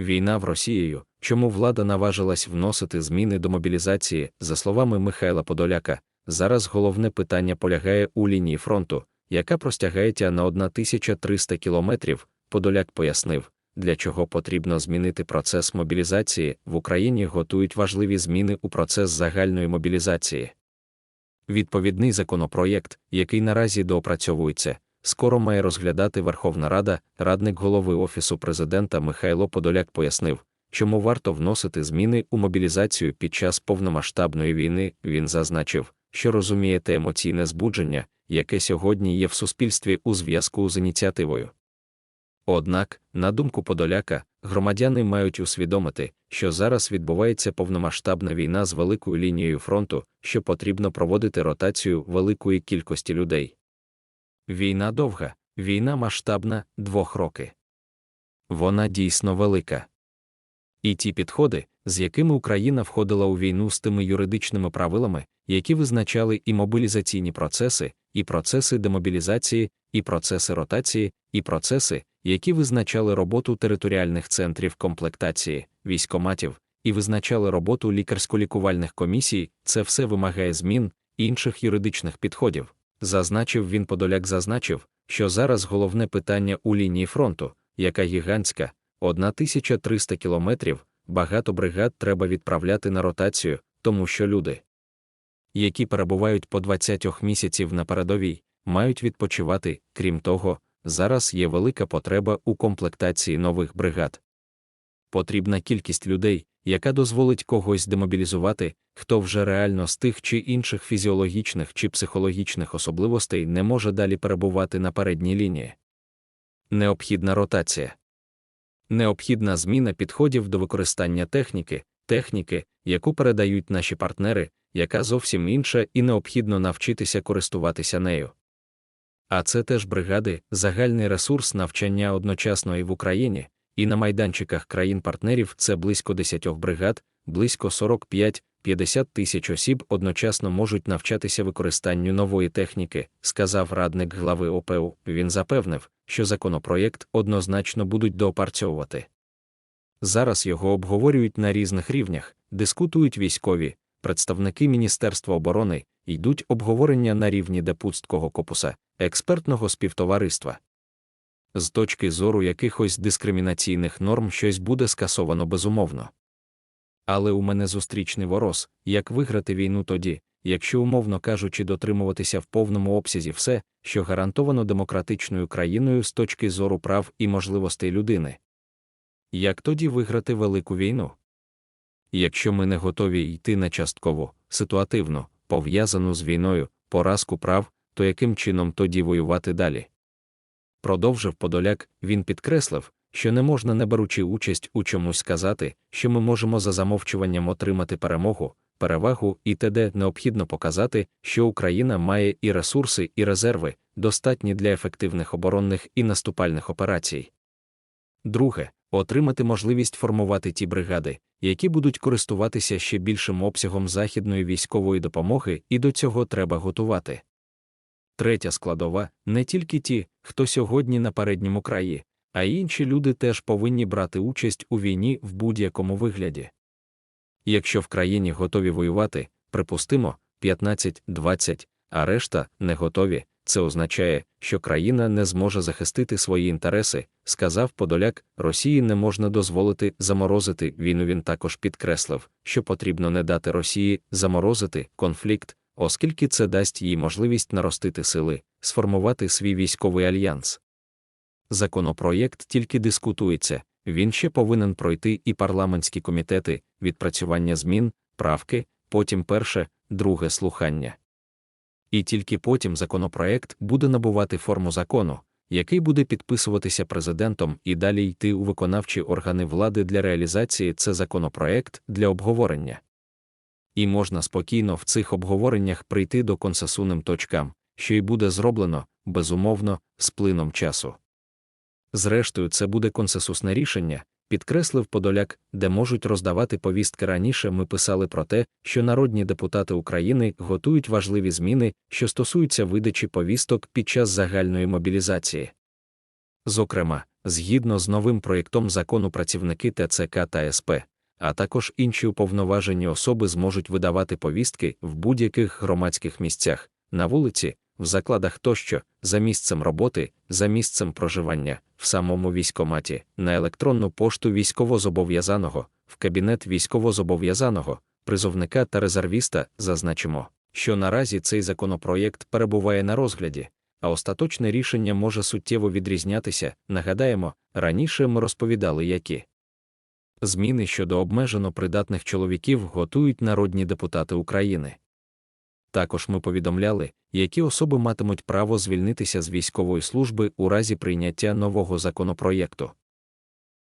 Війна в Росією, чому влада наважилась вносити зміни до мобілізації, за словами Михайла Подоляка, зараз головне питання полягає у лінії фронту, яка простягається на 1300 кілометрів. Подоляк пояснив, для чого потрібно змінити процес мобілізації. В Україні готують важливі зміни у процес загальної мобілізації. Відповідний законопроєкт, який наразі доопрацьовується, скоро має розглядати Верховна Рада, радник голови Офісу президента Михайло Подоляк пояснив, чому варто вносити зміни у мобілізацію під час повномасштабної війни. Він зазначив, що розуміє те емоційне збудження, яке сьогодні є в суспільстві у зв'язку з ініціативою. Однак, на думку Подоляка, громадяни мають усвідомити, що зараз відбувається повномасштабна війна з великою лінією фронту, що потрібно проводити ротацію великої кількості людей. Війна довга, війна масштабна двох роки. Вона дійсно велика. І ті підходи, з якими Україна входила у війну з тими юридичними правилами, які визначали і мобілізаційні процеси, і процеси демобілізації, і процеси ротації, і процеси, які визначали роботу територіальних центрів комплектації, військоматів, і визначали роботу лікарсько-лікувальних комісій, це все вимагає змін інших юридичних підходів. Зазначив він Подоляк зазначив, що зараз головне питання у лінії фронту, яка гігантська, 1300 кілометрів, багато бригад треба відправляти на ротацію, тому що люди, які перебувають по 20 місяців на передовій, мають відпочивати, крім того, зараз є велика потреба у комплектації нових бригад. Потрібна кількість людей, яка дозволить когось демобілізувати, хто вже реально з тих чи інших фізіологічних чи психологічних особливостей не може далі перебувати на передній лінії. Необхідна ротація. Необхідна зміна підходів до використання техніки, техніки, яку передають наші партнери, яка зовсім інша і необхідно навчитися користуватися нею. А це теж бригади, загальний ресурс навчання одночасно і в Україні, і на майданчиках країн-партнерів це близько 10 бригад, близько 45-50 тисяч осіб одночасно можуть навчатися використанню нової техніки, сказав радник глави ОПУ. Він запевнив, що законопроєкт однозначно будуть доопрацьовувати. Зараз його обговорюють на різних рівнях, дискутують військові, представники Міністерства оборони, йдуть обговорення на рівні депутського копуса, експертного співтовариства. З точки зору якихось дискримінаційних норм щось буде скасовано безумовно. Але у мене зустрічний ворос, як виграти війну тоді, якщо, умовно кажучи, дотримуватися в повному обсязі все, що гарантовано демократичною країною з точки зору прав і можливостей людини. Як тоді виграти велику війну? Якщо ми не готові йти на частково, ситуативно, пов'язану з війною, поразку прав, то яким чином тоді воювати далі? Продовжив Подоляк, він підкреслив, що не можна, не беручи участь у чомусь сказати, що ми можемо за замовчуванням отримати перемогу, перевагу і т.д. необхідно показати, що Україна має і ресурси, і резерви, достатні для ефективних оборонних і наступальних операцій. Друге, отримати можливість формувати ті бригади, які будуть користуватися ще більшим обсягом західної військової допомоги, і до цього треба готувати. Третя складова не тільки ті, хто сьогодні на передньому краї, а й інші люди теж повинні брати участь у війні в будь-якому вигляді. Якщо в країні готові воювати, припустимо, 15-20, а решта не готові, це означає, що країна не зможе захистити свої інтереси, сказав Подоляк, Росії не можна дозволити заморозити війну. Він також підкреслив, що потрібно не дати Росії заморозити конфлікт, оскільки це дасть їй можливість наростити сили, сформувати свій військовий альянс. Законопроєкт тільки дискутується, він ще повинен пройти і парламентські комітети, відпрацювання змін, правки, потім перше, друге слухання. І тільки потім законопроєкт буде набувати форму закону, який буде підписуватися президентом і далі йти у виконавчі органи влади для реалізації це законопроєкт для обговорення. І можна спокійно в цих обговореннях прийти до консенсунним точкам, що й буде зроблено, безумовно, з плином часу. Зрештою, це буде консенсусне рішення, підкреслив Подоляк, де можуть роздавати повістки раніше. Ми писали про те, що народні депутати України готують важливі зміни, що стосуються видачі повісток під час загальної мобілізації. Зокрема, Згідно з новим проєктом закону працівники ТЦК та СП, а також інші уповноважені особи зможуть видавати повістки в будь-яких громадських місцях, на вулиці, в закладах тощо, за місцем роботи, за місцем проживання, в самому військоматі, на електронну пошту військовозобов'язаного, в кабінет військовозобов'язаного, призовника та резервіста, зазначимо, що наразі цей законопроєкт перебуває на розгляді, а остаточне рішення може суттєво відрізнятися. Нагадаємо, раніше ми розповідали, які зміни щодо обмежено придатних чоловіків готують народні депутати України. Також ми повідомляли, які особи матимуть право звільнитися з військової служби у разі прийняття нового законопроєкту.